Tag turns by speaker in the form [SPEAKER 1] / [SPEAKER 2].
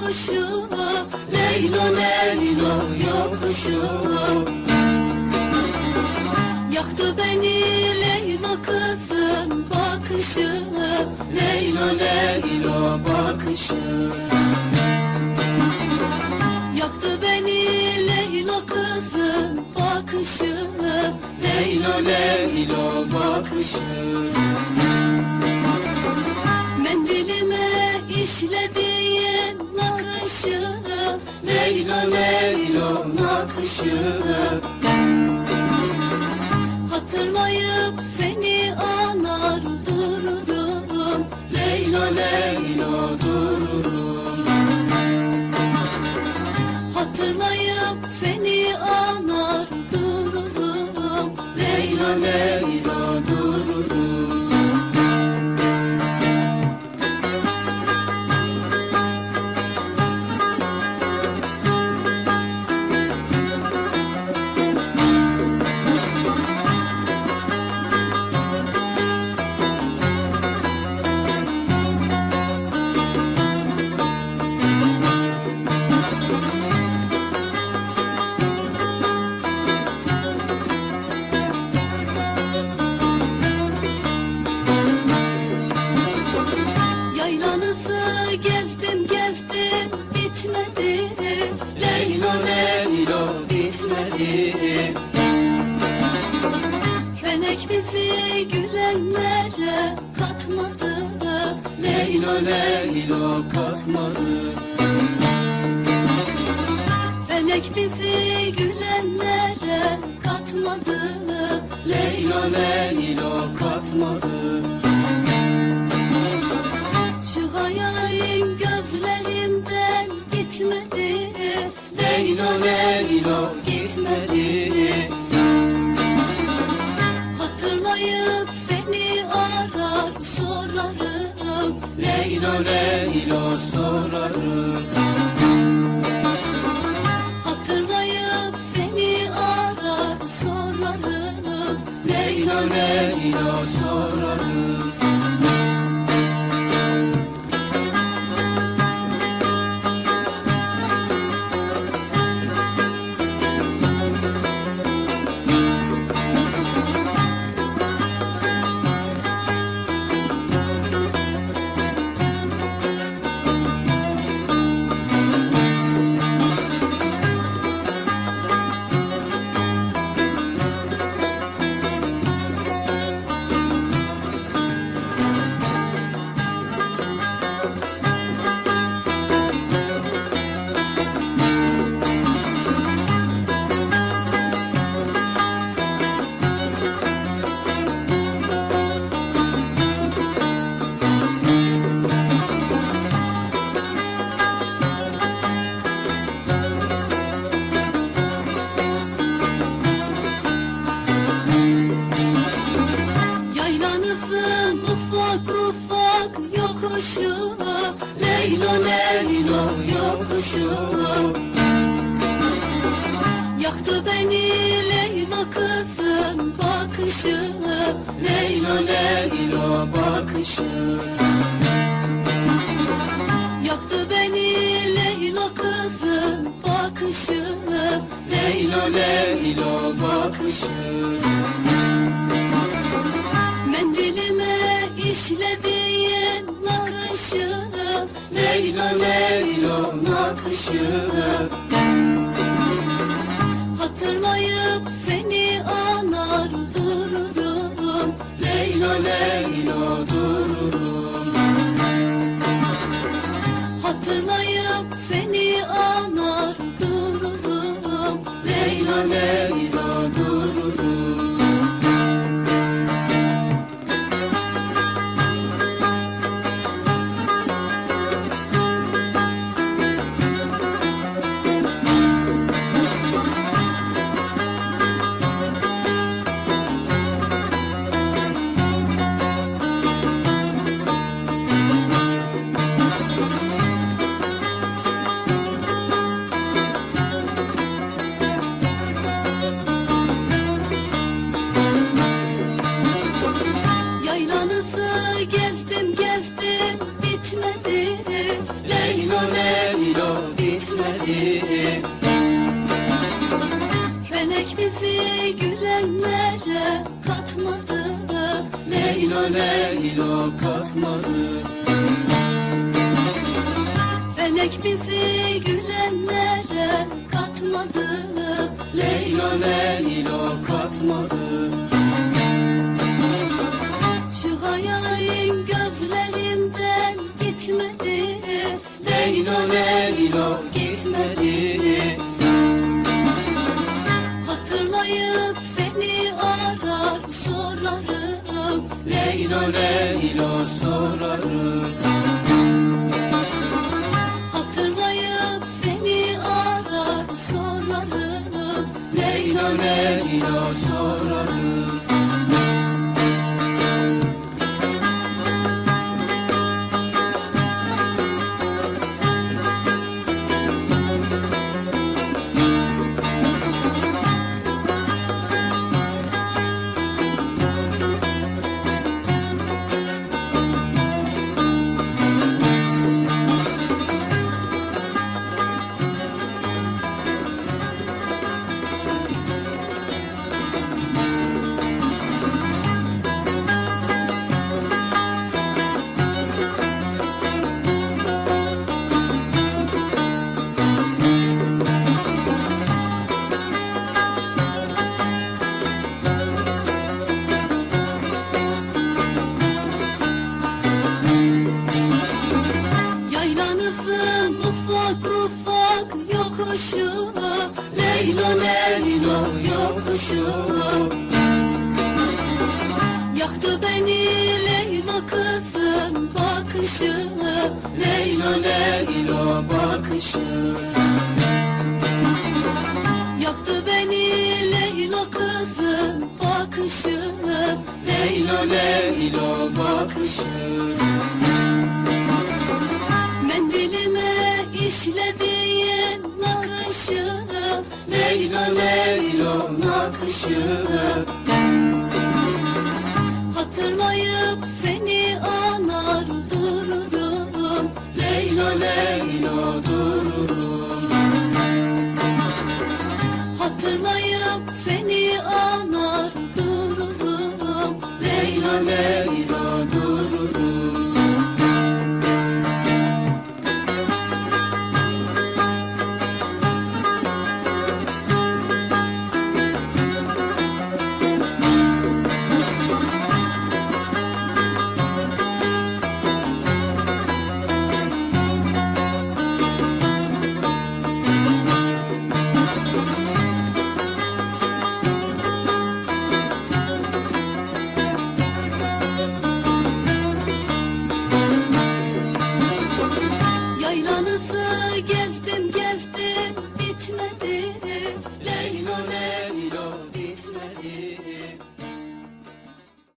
[SPEAKER 1] Yaylanızın ufak ufak yokuşu Leylo Leylo yokuşu Yaktı beni Leylo kızın bakışı Leylo Leylo bakışı. Yaktı beni Leylo kızın bakışı Leylo Leylo bakışı. Mendilime işlediğin nakışı Leylo Leylo nakışı. Hatırlayıp seni anar dururum Leylo Leylo dururum. Hatırlayıp seni anar dururum Leylo Leylo dururum Bizi gülenlere katmadı Leylo Leylo katmadı. Felek bizi gülenlere katmadı Leylo Leylo katmadı. Şu hayalin gözlerimden gitmedi Leylo Leylo gitmedi Leylo Leylo sorarım Hatırlayıp seni arar sorarım Leylo Leylo sorarım yokuşu Leylo Leylo yokuşu. Yaktı beni Leylo kızın bakışı Leylo Leylo bakışı. Yaktı beni Leylo kızın bakışı Leylo Leylo bakışı. Mendilime işlediğin nakışı Leylo Leylo nakışı. Hatırlayıp seni anar dururum Leylo Leylo dururum. Hatırlayıp seni anar dururum Leylo Leylo dururum bizi gülenlere katmadı. Leylo Leylo katmadı. Felek bizi gülenlere katmadı. Leylo Leylo katmadı. Şu hayalin gözlerimden gitmedi. Leylo Leylo seni arar sorarım. Leylo Leylo sorarım. Hatırlayıp seni arar sorarım. Leylo Leylo sorarım Yaylanızın ufak ufak yokuşu Leylo Leylo yokuşu. Yaktı beni Leylo kızın bakışı Leylo Leylo bakışı. Yaktı beni Leylo kızın bakışı Leylo Leylo bakışı Dilime işlediğin nakışı Leyla Leyla nakışı. Hatırlayıp seni anar dururum Leyla Leyla dururum. Hatırlayıp